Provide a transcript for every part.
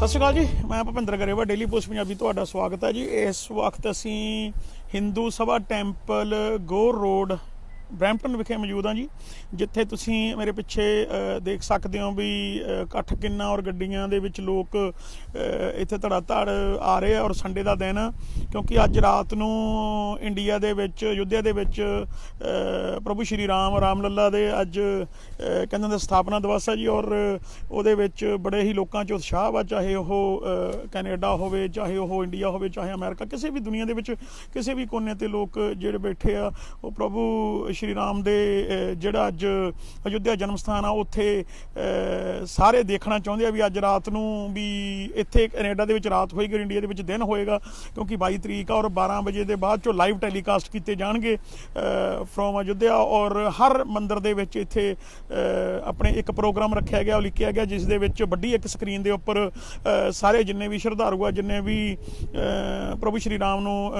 ਸਤਿ ਸ਼੍ਰੀ ਅਕਾਲ ਜੀ, ਮੈਂ ਭਪਿੰਦਰ ਗਰੇਵਾ ਡੇਲੀ ਪੋਸਟ ਪੰਜਾਬੀ ਤੁਹਾਡਾ ਸਵਾਗਤ ਹੈ ਜੀ। ਇਸ ਵਕਤ ਅਸੀਂ Hindu Sabha temple, Gore road Brampton ਵਿਖੇ ਮੌਜੂਦ ਹਾਂ ਜੀ ਜਿੱਥੇ ਤੁਸੀਂ ਮੇਰੇ ਪਿੱਛੇ ਦੇਖ ਸਕਦੇ ਹੋ ਵੀ ਇਕੱਠ ਕਿੰਨਾ ਔਰ ਗੱਡੀਆਂ ਦੇ ਵਿੱਚ ਲੋਕ ਇੱਥੇ ਧੜਾ ਧੜ ਆ ਰਹੇ ਆ ਔਰ ਸੰਡੇ ਦਾ ਦਿਨ ਆ, ਕਿਉਂਕਿ ਅੱਜ ਰਾਤ ਨੂੰ ਇੰਡੀਆ ਦੇ ਵਿੱਚ ਯੁੱਧਿਆ ਦੇ ਵਿੱਚ ਪ੍ਰਭੂ ਸ਼੍ਰੀ ਰਾਮ ਰਾਮ ਲੱਲਾ ਦੇ ਅੱਜ ਕਹਿੰਦੇ ਨੇ ਸਥਾਪਨਾ ਦਿਵਸ ਹੈ ਜੀ ਔਰ ਉਹਦੇ ਵਿੱਚ ਬੜੇ ਹੀ ਲੋਕਾਂ 'ਚ ਉਤਸ਼ਾਹ ਵਾ ਚਾਹੇ ਉਹ ਕੈਨੇਡਾ ਹੋਵੇ ਚਾਹੇ ਉਹ ਇੰਡੀਆ ਹੋਵੇ ਚਾਹੇ ਅਮਰੀਕਾ ਕਿਸੇ ਵੀ ਦੁਨੀਆ ਦੇ ਵਿੱਚ ਕਿਸੇ ਵੀ ਕੋਨੇ ਤੇ ਲੋਕ ਜਿਹੜੇ ਬੈਠੇ ਆ ਉਹ ਪ੍ਰਭੂ ਸ਼੍ਰੀ ਰਾਮ ਦੇ ਜਿਹੜਾ ਅੱਜ ਅਯੁੱਧਿਆ ਜਨਮ ਸਥਾਨ ਆ, ਉੱਥੇ ਸਾਰੇ ਦੇਖਣਾ ਚਾਹੁੰਦੇ ਆ ਵੀ ਅੱਜ ਰਾਤ ਨੂੰ ਵੀ ਇੱਥੇ ਕੈਨੇਡਾ ਦੇ ਵਿੱਚ ਰਾਤ ਹੋਏਗੀ ਔਰ ਇੰਡੀਆ ਦੇ ਵਿੱਚ ਦਿਨ ਹੋਏਗਾ, ਕਿਉਂਕਿ 22 ਤਰੀਕ ਆ ਔਰ 12 ਵਜੇ ਦੇ ਬਾਅਦ ਚੋਂ ਲਾਈਵ ਟੈਲੀਕਾਸਟ ਕੀਤੇ ਜਾਣਗੇ ਫਰੋਮ ਅਯੁੱਧਿਆ ਔਰ ਹਰ ਮੰਦਿਰ ਦੇ ਵਿੱਚ ਇੱਥੇ ਆਪਣੇ ਇੱਕ ਪ੍ਰੋਗਰਾਮ ਰੱਖਿਆ ਗਿਆ, ਉਹ ਲਿਖਿਆ ਗਿਆ, ਜਿਸ ਦੇ ਵਿੱਚ ਵੱਡੀ ਇੱਕ ਸਕਰੀਨ ਦੇ ਉੱਪਰ ਸਾਰੇ ਜਿੰਨੇ ਵੀ ਸ਼ਰਧਾਲੂ ਆ, ਜਿੰਨੇ ਵੀ ਪ੍ਰਭੂ ਸ਼੍ਰੀ ਰਾਮ ਨੂੰ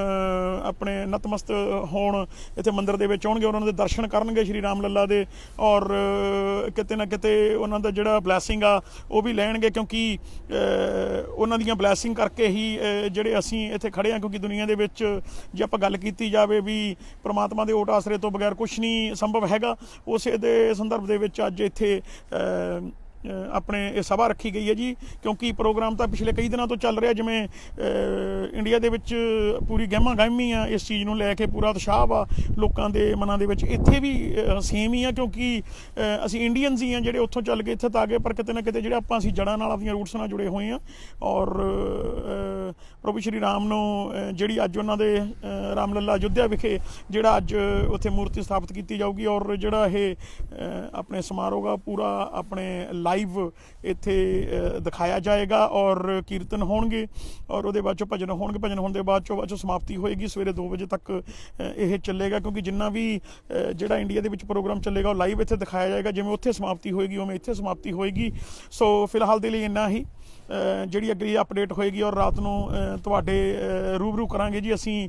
ਆਪਣੇ ਨਤਮਸਤ ਹੋਣ ਇੱਥੇ ਮੰਦਿਰ ਦੇ ਵਿੱਚ ਆਉਣਗੇ, ਉਹਨਾਂ ਦੇ ਦਰਸ਼ਨ ਕਰਨਗੇ ਸ਼੍ਰੀ ਰਾਮ ਲੱਲਾ ਦੇ ਔਰ ਕਿਤੇ ਨਾ ਕਿਤੇ ਉਹਨਾਂ ਦਾ ਜਿਹੜਾ ਬਲੇਸਿੰਗ ਆ, ਉਹ ਵੀ ਲੈਣਗੇ ਕਿਉਂਕਿ ਉਹਨਾਂ ਦੀਆਂ ਬਲੇਸਿੰਗ ਕਰਕੇ ਹੀ ਜਿਹੜੇ ਅਸੀਂ ਇੱਥੇ ਖੜੇ ਆ ਕਿਉਂਕਿ ਦੁਨੀਆ ਦੇ ਵਿੱਚ ਜੇ ਆਪਾਂ ਗੱਲ ਕੀਤੀ ਜਾਵੇ ਵੀ ਪ੍ਰਮਾਤਮਾ ਦੇ ਓਟ ਆਸਰੇ ਤੋਂ ਬਗੈਰ ਕੁਝ ਨਹੀਂ ਸੰਭਵ ਹੈਗਾ, ਉਸੇ ਦੇ ਸੰਦਰਭ ਦੇ ਵਿੱਚ ਅੱਜ ਇੱਥੇ ਆਪਣੇ ਇਹ ਸਭਾ ਰੱਖੀ ਗਈ ਹੈ ਜੀ, ਕਿਉਂਕਿ ਪ੍ਰੋਗਰਾਮ ਤਾਂ ਪਿਛਲੇ ਕਈ ਦਿਨਾਂ ਤੋਂ ਚੱਲ ਰਿਹਾ, ਜਿਵੇਂ ਇੰਡੀਆ ਦੇ ਵਿੱਚ ਪੂਰੀ ਗਹਿਮਾ ਗਹਿਮੀ ਆ, ਇਸ ਚੀਜ਼ ਨੂੰ ਲੈ ਕੇ ਪੂਰਾ ਉਤਸ਼ਾਹ ਵਾ ਲੋਕਾਂ ਦੇ ਮਨਾਂ ਦੇ ਵਿੱਚ। ਇੱਥੇ ਵੀ ਸੇਮ ਹੀ ਆ, ਕਿਉਂਕਿ ਅਸੀਂ ਇੰਡੀਅਨਸ ਹੀ ਆ ਜਿਹੜੇ ਉੱਥੋਂ ਚੱਲ ਕੇ ਇੱਥੇ ਤਾਂ ਆ ਗਏ ਪਰ ਕਿਤੇ ਨਾ ਕਿਤੇ ਜਿਹੜੇ ਆਪਾਂ ਅਸੀਂ ਜੜਾਂ ਨਾਲ ਆਪਣੀਆਂ ਰੂਟਸ ਨਾਲ ਜੁੜੇ ਹੋਏ ਆ, ਔਰ ਪ੍ਰਭੂ ਸ਼੍ਰੀ ਰਾਮ ਨੂੰ ਜਿਹੜੀ ਅੱਜ ਉਹਨਾਂ ਦੇ ਅ, ਰਾਮ ਲੱਲਾ ਅਯੁੱਧਿਆ ਵਿਖੇ ਜਿਹੜਾ ਅੱਜ ਉੱਥੇ ਮੂਰਤੀ ਸਥਾਪਿਤ ਕੀਤੀ ਜਾਊਗੀ ਔਰ ਜਿਹੜਾ ਇਹ ਆਪਣੇ ਸਮਾਰੋਹ ਦਾ ਪੂਰਾ ਆਪਣੇ ਲਾਈਵ ਇੱਥੇ ਦਿਖਾਇਆ ਜਾਏਗਾ ਔਰ ਕੀਰਤਨ ਹੋਣਗੇ ਔਰ ਉਹਦੇ ਬਾਅਦ ਚੋਂ ਭਜਨ ਹੋਣਗੇ ਭਜਨ ਹੋਣ ਦੇ ਬਾਅਦ ਚੋਂ ਬਾਅਦ ਚੋਂ ਸਮਾਪਤੀ ਹੋਏਗੀ ਸਵੇਰੇ 2 ਵਜੇ ਤੱਕ ਇਹ ਚੱਲੇਗਾ ਕਿਉਂਕਿ ਜਿੰਨਾ ਵੀ ਜਿਹੜਾ ਇੰਡੀਆ ਦੇ ਵਿੱਚ ਪ੍ਰੋਗਰਾਮ ਚੱਲੇਗਾ ਉਹ ਲਾਈਵ ਇੱਥੇ ਦਿਖਾਇਆ ਜਾਏਗਾ ਜਿਵੇਂ ਉੱਥੇ ਸਮਾਪਤੀ ਹੋਏਗੀ ਉਵੇਂ ਇੱਥੇ ਸਮਾਪਤੀ ਹੋਏਗੀ। ਸੋ ਫਿਲਹਾਲ ਦੇ ਲਈ ਇੰਨਾ ਹੀ ਜਿਹੜੀ ਅਗਲੀ ਅਪਡੇਟ ਹੋਏਗੀ ਔਰ ਰਾਤ ਨੂੰ ਤੁਹਾਡੇ ਰੂਬਰੂ ਕਰਾਂਗੇ ਜੀ ਅਸੀਂ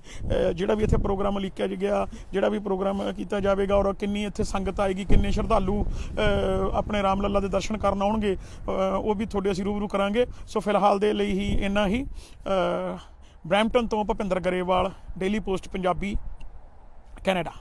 ਜਿਹੜਾ ਵੀ ਇੱਥੇ ਪ੍ਰੋਗਰਾਮ ਲਿਖਿਆ ਗਿਆ ਜਿਹੜਾ ਵੀ ਪ੍ਰੋਗਰਾਮ ਕੀਤਾ ਜਾਵੇਗਾ ਔਰ ਕਿੰਨੀ ਇੱਥੇ ਸੰਗਤ ਆਏਗੀ ਕਿੰਨੇ ਸ਼ਰਧਾਲੂ ਆਪਣੇ ਰਾਮ ਲੱਲਾ ਦੇ ਦਰਸ਼ਨ ਕਰਨ ਆਉਣਗੇ ਉਹ ਵੀ ਤੁਹਾਡੇ ਅਸੀਂ ਰੂਬਰੂ ਕਰਾਂਗੇ। ਸੋ ਫਿਲਹਾਲ ਦੇ ਲਈ ਹੀ ਇੰਨਾ ਹੀ। ਅ, ਬਰੈਂਪਟਨ ਤੋਂ Bhupinder Grewal daily post Punjabi Canada.